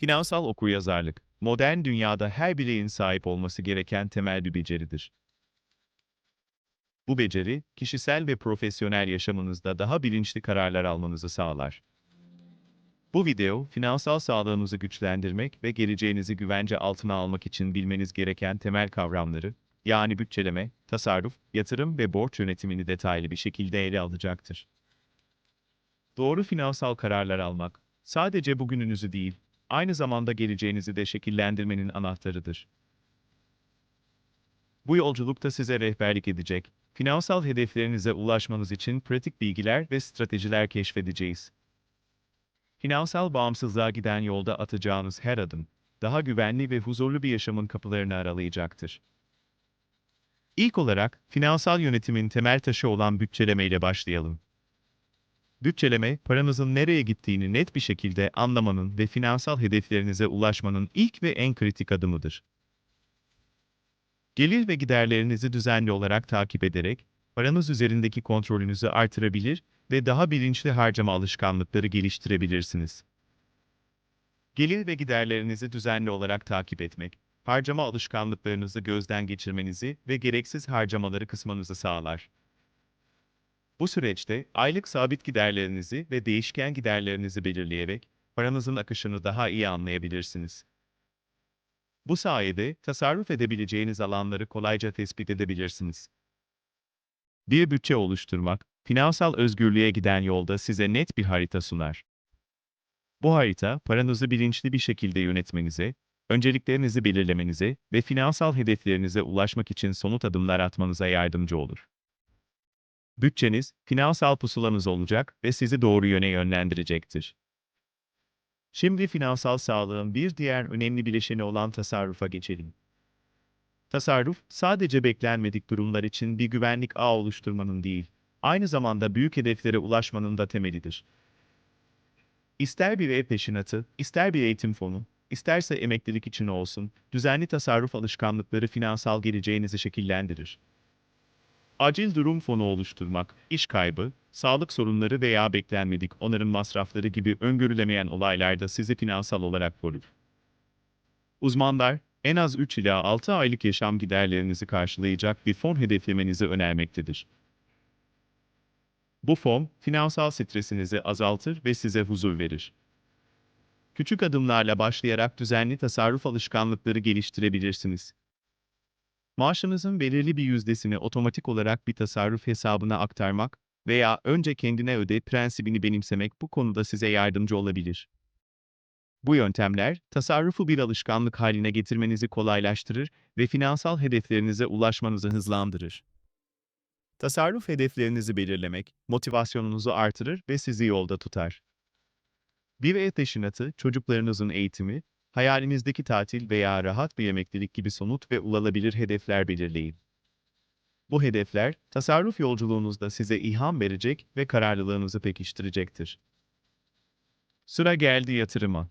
Finansal okuryazarlık, modern dünyada her bireyin sahip olması gereken temel bir beceridir. Bu beceri, kişisel ve profesyonel yaşamınızda daha bilinçli kararlar almanızı sağlar. Bu video, finansal sağlığınızı güçlendirmek ve geleceğinizi güvence altına almak için bilmeniz gereken temel kavramları, yani bütçeleme, tasarruf, yatırım ve borç yönetimini detaylı bir şekilde ele alacaktır. Doğru finansal kararlar almak, sadece bugününüzü değil, aynı zamanda geleceğinizi de şekillendirmenin anahtarıdır. Bu yolculukta size rehberlik edecek, finansal hedeflerinize ulaşmanız için pratik bilgiler ve stratejiler keşfedeceğiz. Finansal bağımsızlığa giden yolda atacağınız her adım, daha güvenli ve huzurlu bir yaşamın kapılarını aralayacaktır. İlk olarak, finansal yönetimin temel taşı olan bütçeleme ile başlayalım. Bütçeleme, paranızın nereye gittiğini net bir şekilde anlamanın ve finansal hedeflerinize ulaşmanın ilk ve en kritik adımıdır. Gelir ve giderlerinizi düzenli olarak takip ederek, paranız üzerindeki kontrolünüzü artırabilir ve daha bilinçli harcama alışkanlıkları geliştirebilirsiniz. Gelir ve giderlerinizi düzenli olarak takip etmek, harcama alışkanlıklarınızı gözden geçirmenizi ve gereksiz harcamaları kısmanızı sağlar. Bu süreçte aylık sabit giderlerinizi ve değişken giderlerinizi belirleyerek paranızın akışını daha iyi anlayabilirsiniz. Bu sayede tasarruf edebileceğiniz alanları kolayca tespit edebilirsiniz. Bir bütçe oluşturmak, finansal özgürlüğe giden yolda size net bir harita sunar. Bu harita, paranızı bilinçli bir şekilde yönetmenize, önceliklerinizi belirlemenize ve finansal hedeflerinize ulaşmak için somut adımlar atmanıza yardımcı olur. Bütçeniz, finansal pusulanız olacak ve sizi doğru yöne yönlendirecektir. Şimdi finansal sağlığın bir diğer önemli bileşeni olan tasarrufa geçelim. Tasarruf, sadece beklenmedik durumlar için bir güvenlik ağı oluşturmanın değil, aynı zamanda büyük hedeflere ulaşmanın da temelidir. İster bir ev peşinatı, ister bir eğitim fonu, isterse emeklilik için olsun, düzenli tasarruf alışkanlıkları finansal geleceğinizi şekillendirir. Acil durum fonu oluşturmak, iş kaybı, sağlık sorunları veya beklenmedik onarım masrafları gibi öngörülemeyen olaylarda sizi finansal olarak korur. Uzmanlar, en az 3 ila 6 aylık yaşam giderlerinizi karşılayacak bir fon hedeflemenizi önermektedir. Bu fon, finansal stresinizi azaltır ve size huzur verir. Küçük adımlarla başlayarak düzenli tasarruf alışkanlıkları geliştirebilirsiniz. Maaşınızın belirli bir yüzdesini otomatik olarak bir tasarruf hesabına aktarmak veya önce kendine öde prensibini benimsemek bu konuda size yardımcı olabilir. Bu yöntemler, tasarrufu bir alışkanlık haline getirmenizi kolaylaştırır ve finansal hedeflerinize ulaşmanızı hızlandırır. Tasarruf hedeflerinizi belirlemek, motivasyonunuzu artırır ve sizi yolda tutar. Bir ev teşhinatı, çocuklarınızın eğitimi, hayalinizdeki tatil veya rahat bir emeklilik gibi somut ve ulaşılabilir hedefler belirleyin. Bu hedefler, tasarruf yolculuğunuzda size ilham verecek ve kararlılığınızı pekiştirecektir. Sıra geldi yatırıma.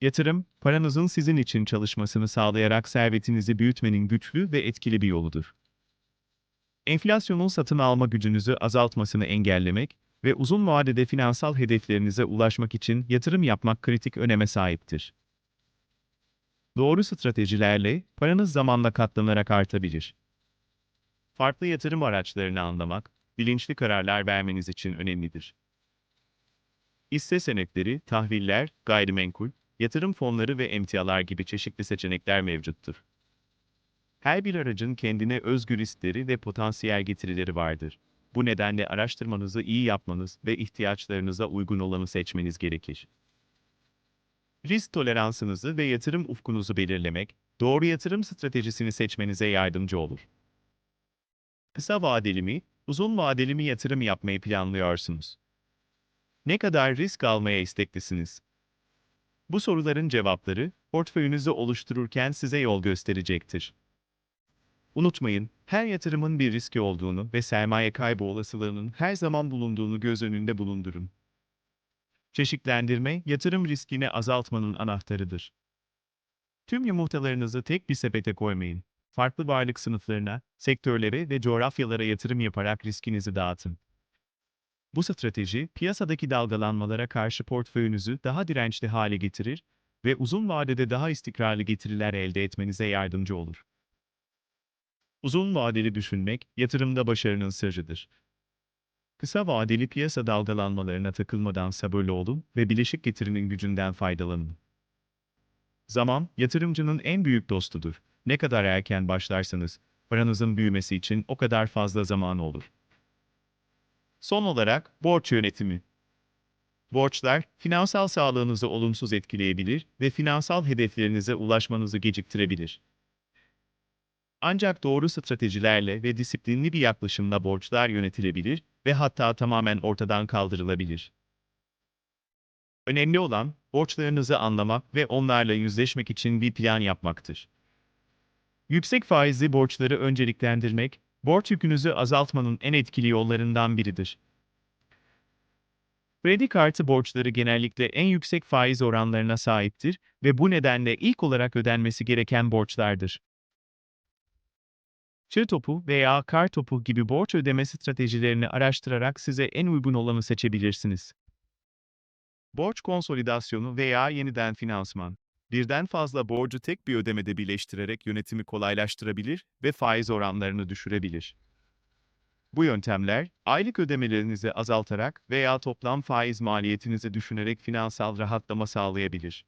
Yatırım, paranızın sizin için çalışmasını sağlayarak servetinizi büyütmenin güçlü ve etkili bir yoludur. Enflasyonun satın alma gücünüzü azaltmasını engellemek ve uzun vadede finansal hedeflerinize ulaşmak için yatırım yapmak kritik öneme sahiptir. Doğru stratejilerle paranız zamanla katlanarak artabilir. Farklı yatırım araçlarını anlamak, bilinçli kararlar vermeniz için önemlidir. Hisse senetleri, tahviller, gayrimenkul, yatırım fonları ve emtialar gibi çeşitli seçenekler mevcuttur. Her bir aracın kendine özgü riskleri ve potansiyel getirileri vardır. Bu nedenle araştırmanızı iyi yapmanız ve ihtiyaçlarınıza uygun olanı seçmeniz gerekir. Risk toleransınızı ve yatırım ufkunuzu belirlemek, doğru yatırım stratejisini seçmenize yardımcı olur. Kısa vadeli mi, uzun vadeli mi yatırım yapmayı planlıyorsunuz? Ne kadar risk almaya isteklisiniz? Bu soruların cevapları, portföyünüzü oluştururken size yol gösterecektir. Unutmayın, her yatırımın bir riski olduğunu ve sermaye kaybı olasılığının her zaman bulunduğunu göz önünde bulundurun. Çeşitlendirme, yatırım riskini azaltmanın anahtarıdır. Tüm yumurtalarınızı tek bir sepete koymayın. Farklı varlık sınıflarına, sektörlere ve coğrafyalara yatırım yaparak riskinizi dağıtın. Bu strateji, piyasadaki dalgalanmalara karşı portföyünüzü daha dirençli hale getirir ve uzun vadede daha istikrarlı getiriler elde etmenize yardımcı olur. Uzun vadeli düşünmek, yatırımda başarının sırrıdır. Kısa vadeli piyasa dalgalanmalarına takılmadan sabırlı olun ve bileşik getirinin gücünden faydalanın. Zaman, yatırımcının en büyük dostudur. Ne kadar erken başlarsanız, paranızın büyümesi için o kadar fazla zaman olur. Son olarak, borç yönetimi. Borçlar, finansal sağlığınızı olumsuz etkileyebilir ve finansal hedeflerinize ulaşmanızı geciktirebilir. Ancak doğru stratejilerle ve disiplinli bir yaklaşımla borçlar yönetilebilir ve hatta tamamen ortadan kaldırılabilir. Önemli olan, borçlarınızı anlamak ve onlarla yüzleşmek için bir plan yapmaktır. Yüksek faizli borçları önceliklendirmek, borç yükünüzü azaltmanın en etkili yollarından biridir. Kredi kartı borçları genellikle en yüksek faiz oranlarına sahiptir ve bu nedenle ilk olarak ödenmesi gereken borçlardır. Çığ topu veya kar topu gibi borç ödeme stratejilerini araştırarak size en uygun olanı seçebilirsiniz. Borç konsolidasyonu veya yeniden finansman. Birden fazla borcu tek bir ödemede birleştirerek yönetimi kolaylaştırabilir ve faiz oranlarını düşürebilir. Bu yöntemler, aylık ödemelerinizi azaltarak veya toplam faiz maliyetinizi düşünerek finansal rahatlama sağlayabilir.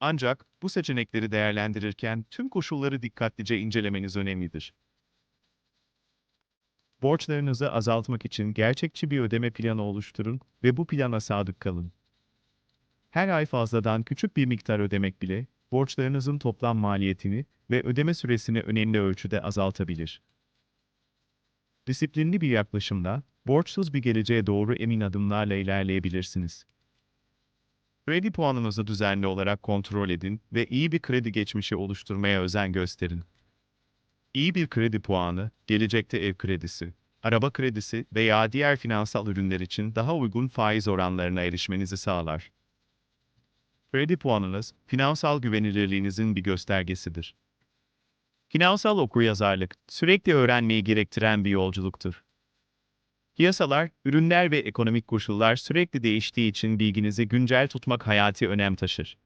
Ancak bu seçenekleri değerlendirirken tüm koşulları dikkatlice incelemeniz önemlidir. Borçlarınızı azaltmak için gerçekçi bir ödeme planı oluşturun ve bu plana sadık kalın. Her ay fazladan küçük bir miktar ödemek bile, borçlarınızın toplam maliyetini ve ödeme süresini önemli ölçüde azaltabilir. Disiplinli bir yaklaşımla, borçsuz bir geleceğe doğru emin adımlarla ilerleyebilirsiniz. Kredi puanınızı düzenli olarak kontrol edin ve iyi bir kredi geçmişi oluşturmaya özen gösterin. İyi bir kredi puanı, gelecekte ev kredisi, araba kredisi veya diğer finansal ürünler için daha uygun faiz oranlarına erişmenizi sağlar. Kredi puanınız, finansal güvenilirliğinizin bir göstergesidir. Finansal okuryazarlık, sürekli öğrenmeyi gerektiren bir yolculuktur. Piyasalar, ürünler ve ekonomik koşullar sürekli değiştiği için bilginizi güncel tutmak hayati önem taşır.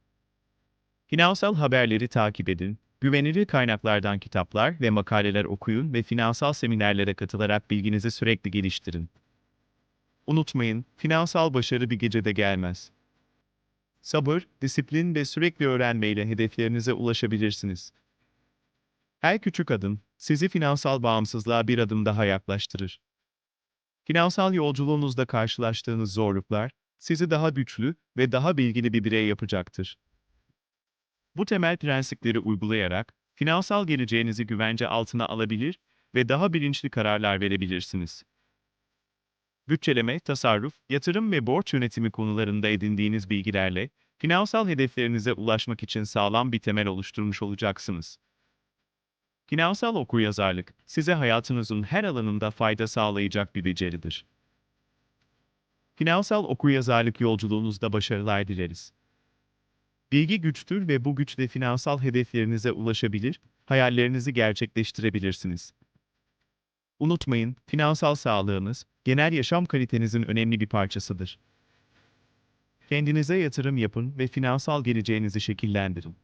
Finansal haberleri takip edin, güvenilir kaynaklardan kitaplar ve makaleler okuyun ve finansal seminerlere katılarak bilginizi sürekli geliştirin. Unutmayın, finansal başarı bir gecede gelmez. Sabır, disiplin ve sürekli öğrenmeyle hedeflerinize ulaşabilirsiniz. Her küçük adım, sizi finansal bağımsızlığa bir adım daha yaklaştırır. Finansal yolculuğunuzda karşılaştığınız zorluklar, sizi daha güçlü ve daha bilgili bir birey yapacaktır. Bu temel prensipleri uygulayarak, finansal geleceğinizi güvence altına alabilir ve daha bilinçli kararlar verebilirsiniz. Bütçeleme, tasarruf, yatırım ve borç yönetimi konularında edindiğiniz bilgilerle, finansal hedeflerinize ulaşmak için sağlam bir temel oluşturmuş olacaksınız. Finansal okuryazarlık, size hayatınızın her alanında fayda sağlayacak bir beceridir. Finansal okuryazarlık yolculuğunuzda başarılar dileriz. Bilgi güçtür ve bu güçle finansal hedeflerinize ulaşabilir, hayallerinizi gerçekleştirebilirsiniz. Unutmayın, finansal sağlığınız, genel yaşam kalitenizin önemli bir parçasıdır. Kendinize yatırım yapın ve finansal geleceğinizi şekillendirin.